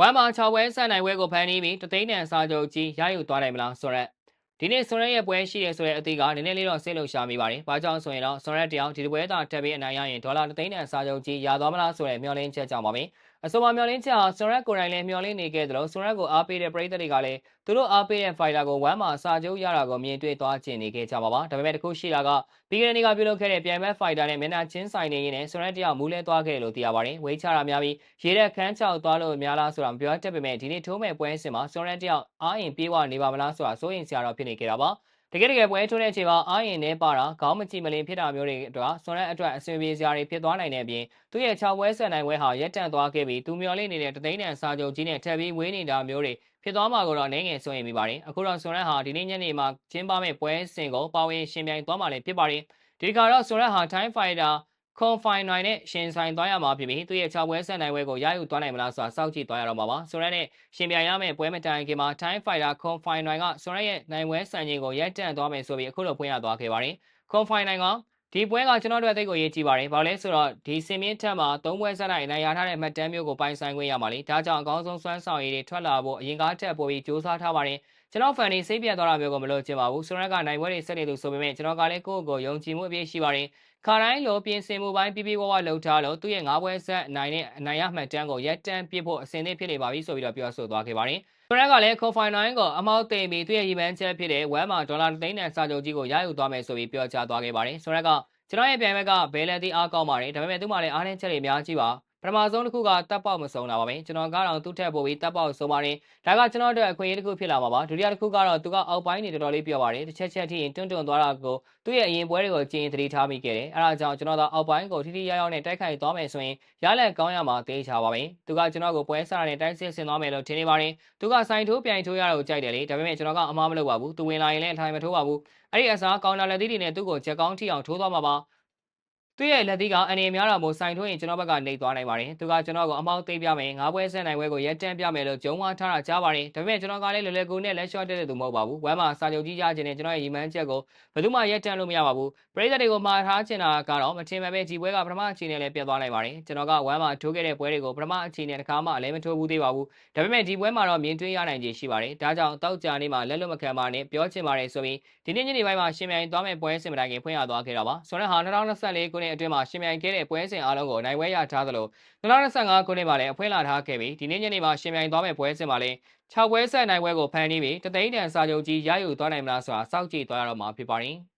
ဝမ်မှာ6ပွဲဆက်နိုင်ပွဲကိုဖန်တီးပြီးတသိန်းတန်စာချုပ်ကြီးရယူသွားနိုင်မလားဆိုရက်ဒီနေ့ဆွန်ရက်ရဲ့ပွဲရှိတယ်ဆိုတဲ့အသီးကနည်းနည်းလေးတော့စိတ်လှုပ်ရှားမိပါတယ်။ဘာကြောင့်ဆိုရင်တော့ဆွန်ရက်တယောက်ဒီပွဲသာတက်ပြီးအနိုင်ရရင်ဒေါ်လာ3သိန်းတန်စာချုပ်ကြီးရသွားမလားဆိုတဲ့မျှော်လင့်ချက်ကြောင့်ပါပဲ။ အဆိုပါမျှော်လင့်ချက်ဟာဆွန်ရက်ကိုယ်တိုင်လည်းမျှော်လင့်နေခဲ့သလိုဆွန်ရက်ကိုအားပေးတဲ့ပရိသတ်တွေကလည်းသူတို့အားပေးတဲ့ဖိုင်တာကိုဝမ်းမှာစာချုပ်ရတာကိုမြင်တွေ့သွားကျင်နေခဲ့ကြပါပါ။ဒါပေမဲ့တခုရှိတာကပြီးခဲ့တဲ့နေ့ကပြုလုပ်ခဲ့တဲ့ပြိုင်ပွဲဖိုင်တာနဲ့မျက်နှာချင်းဆိုင်နေရင်းနဲ့ဆွန်ရက်တယောက်မူးလဲသွားခဲ့လို့သိရပါတယ်။ဝေးချတာများပြီးရေတဲ့ခန်းချောက်သွားလို့များလားဆိုတာမပြောတတ်ပေမဲ့ဒီနေ့ထိုးမဲ့ပွဲစဉ်မှာဆွန်ရက်တယောက်အားရင်ပြေးဝနေပါမလားဆိုတာစိုးရင်စရာတော့ဖြစ်နေခဲ့တာပါ။ တကယ်တကယ်ပွဲထိုးတဲ့အချိန်မှာအာရင်နဲ့ပါတာခေါင်းမကြည့်မလင်ဖြစ်တာမျိုးတွေအတွက်ဆွန်ရက်အတွက်အဆင်ပြေစရာတွေဖြစ်သွားနိုင်တဲ့အပြင်သူ့ရဲ့6ပွဲဆက်နိုင်ပွဲဟာရက်တန့်သွားခဲ့ပြီးသူမျော်လင့်နေတဲ့တသိန်းတန်စာချုပ်ကြီးနဲ့ထပ်ပြီးဝေးနေတာမျိုးတွေဖြစ်သွားမှာကိုတော့အနေငယ်စိုးရင်မိပါတယ်အခုတော့ဆွန်ရက်ဟာဒီနေ့ညနေမှာကျင်းပမယ့်ပွဲစဉ်ကိုပါဝင်ရှင်ပြိုင်သွားမှာလည်းဖြစ်ပါတယ်ဒီခါတော့ဆွန်ရက်ဟာ Time Fighter ခွန်ဖိုင်နိုင်နဲ့ရှင်ဆိုင်သွားရမှာဖြစ်ပြီးသူ့ရဲ့6ပွဲဆက်နိုင်ပွဲကိုရယူသွားနိုင်မလားဆိုတာစောင့်ကြည့်သွားရတော့မှာပါဆိုရက်နဲ့ရှင်ပြိုင်ရမယ့်ပွဲမတိုင်ခင်မှာ Time Fighter ခွန်ဖိုင်နိုင်ကဆိုရက်ရဲ့နိုင်ပွဲစံချိန်ကိုရက်တန့်သွားမယ်ဆိုပြီးအခုလိုဖွင့်ရသွားခဲ့ပါတယ်ခွန်ဖိုင်နိုင်ကဒီပွဲကကျွန်တော်တို့အသိကိုရေးကြည့်ပါတယ်။ဘာလဲဆိုတော့ဒီစင်မြင့်ထက်မှာ၃ပွဲဆက်နိုင်နိုင်ရထားတဲ့မှတ်တမ်းမျိုးကိုပိုင်ဆိုင်ခွင့်ရမှာလေ။ဒါကြောင့်အကောင်းဆုံးစွမ်းဆောင်ရည်တွေထွက်လာဖို့အရင်ကားတက်ပို့ပြီးစူးစမ်းထားပါတယ်။ ကျွန်တော်ဖန်နေစိတ်ပြတ်သွားတာမျိုးကိုမလို့ချင်ပါဘူး။ဆိုရက်ကနိုင်ပွဲတွေဆက်နေသူဆိုပေမဲ့ကျွန်တော်ကလည်းကိုယ့်ကိုယ်ယုံကြည်မှုအပြည့်ရှိပါတယ်ခါတိုင်းလိုပြင်ဆင်မှုပိုင်းပြပြဝဝလှုပ်ထားလို့သူ့ရဲ့ငါးပွဲဆက်နိုင်တဲ့အနိုင်ရမှတ်တမ်းကိုရက်တန်းပြဖို့အဆင်သင့်ဖြစ်နေပါပြီဆိုပြီးတော့ပြောဆိုသွားခဲ့ပါတယ်။ဖရက်ကလည်းကိုဖိုင်နိုင်ကိုအမောက်သိမ်းပြီးသူ့ရဲ့ရည်မှန်းချက်ဖြစ်တဲ့ဝမ်မှာဒေါ်လာသိန်းနဲ့စာချုပ်ကြီးကိုရယူသွားမယ်ဆိုပြီးပြောကြားသွားခဲ့ပါတယ်။ဆိုရက်ကကျွန်တော်ရဲ့ပြိုင်ဘက်ကဘယ်လက်သီးအားကောင်းပါတယ်ဒါပေမဲ့သူ့မှာလည်းအားနည်းချက်တွေအများကြီးပါပ ထမဆုံးတစ်ခုကတပ်ပေါက်မစုံတာပါပဲကျွန်တော်ကတော့သူ့ထက်ပိုပြီးတပ်ပေါက်စုံပါတယ်ဒါကကျွန်တော်တို့အခွင့်အရေးတစ်ခုဖြစ်လာမှာပါဒုတိယတစ်ခုကတော့သူကအောက်ပိုင်းနေတော်တော်လေးပြောပါတယ်တစ်ချက်ချက်ထိရင်တွန့်တွန့်သွားတာကိုသူ့ရဲ့အရင်ပွဲတွေကိုကျင်းသတိထားမိခဲ့တယ်အဲဒါကြောင့်ကျွန်တော်တို့အောက်ပိုင်းကိုထိထိရောက်ရောက်နဲ့တိုက်ခိုက်သွားမယ်ဆိုရင်ရလက်ကောင်းရမှာသိချပါပဲသူကကျွန်တော်ကိုပွဲစားနဲ့တိုက်စစ်ဆင်သွားမယ်လို့ထင်နေပါတယ်သူကစိုင်ထိုးပြိုင်ထိုးရတာကိုကြိုက်တယ်လေဒါပေမဲ့ကျွန်တော်ကအမားမလုပ်ပါဘူးသူဝင်လာရင်လည်းအထိုင်မထိုးပါဘူးအဲ့ဒီအစားကောင်းတာလက်သီးတွေနဲ့သူ့ကိုချက်ကောင်းထိအောင်ထိုးသွားမှာပါ သူ့ရဲ့လက်သီးကအနေများတာမို့စိုင်ထွင်းရင်ကျွန်တော်ဘက်ကနေသွားနိုင်ပါတယ်။သူကကျွန်တော်ကိုအမောက်သိမ်းပြမယ်။ငါးပွဲဆက်နိုင်ပွဲကိုရက်တန်းပြမယ်လို့ဂျုံဝါထားတာကြားပါတယ်။ဒါပေမဲ့ကျွန်တော်ကလည်းလွယ်လွယ်ကူနဲ့လက်လျှော့တဲ့သူမဟုတ်ပါဘူး။ဝမ်းမှာစာချုပ်ကြီးရခြင်းနဲ့ကျွန်တော်ရဲ့ရီမန်းချက်ကိုဘယ်သူမှရက်တန်းလို့မရပါဘူး။ပရိသတ်တွေကိုမှားထားချင်တာကတော့မထင်မှပဲဒီပွဲကပထမအချိန်နဲ့လည်းပြတ်သွားနိုင်ပါတယ်။ကျွန်တော်ကဝမ်းမှာထိုးခဲ့တဲ့ပွဲတွေကိုပထမအချိန်နဲ့တစ်ခါမှအလဲမထိုးဘူးသေးပါဘူး။ဒါပေမဲ့ဒီပွဲမှာတော့မြင်တွေ့ရနိုင်ခြေရှိပါတယ်။ဒါကြောင့်တောက်ကြနေမှာလက်လွတ်မခံပါနဲ့ပြောချင်ပါတယ်ဆိုပြီးဒီနေ့ညနေပိုင်းမှာရှင်မြိုင်သွားမဲ့ပွဲစင်မတိုင်ခင်ဖွင့်ရသွားခဲ့တာပါ။ဆိုတော့ဟာ2024ခုနှစ်အတွင်းမှာရှင်မြိုင်ခဲ့တဲ့ပွဲစဉ်အားလုံးကိုနိုင်ဝဲရထားသလို2025ခုနှစ်မှာလည်းအဖွင့်လာထားခဲ့ပြီးဒီနေ့ညနေမှာရှင်မြိုင်သွားမဲ့ပွဲစဉ်မှာလည်း6ပွဲဆက်နိုင်ပွဲကိုဖန်တီးပြီးတသိန်းတန်စာချုပ်ကြီးရယူသွားနိုင်မလားဆိုတာစောင့်ကြည့်သွားရတော့မှာဖြစ်ပါတယ်။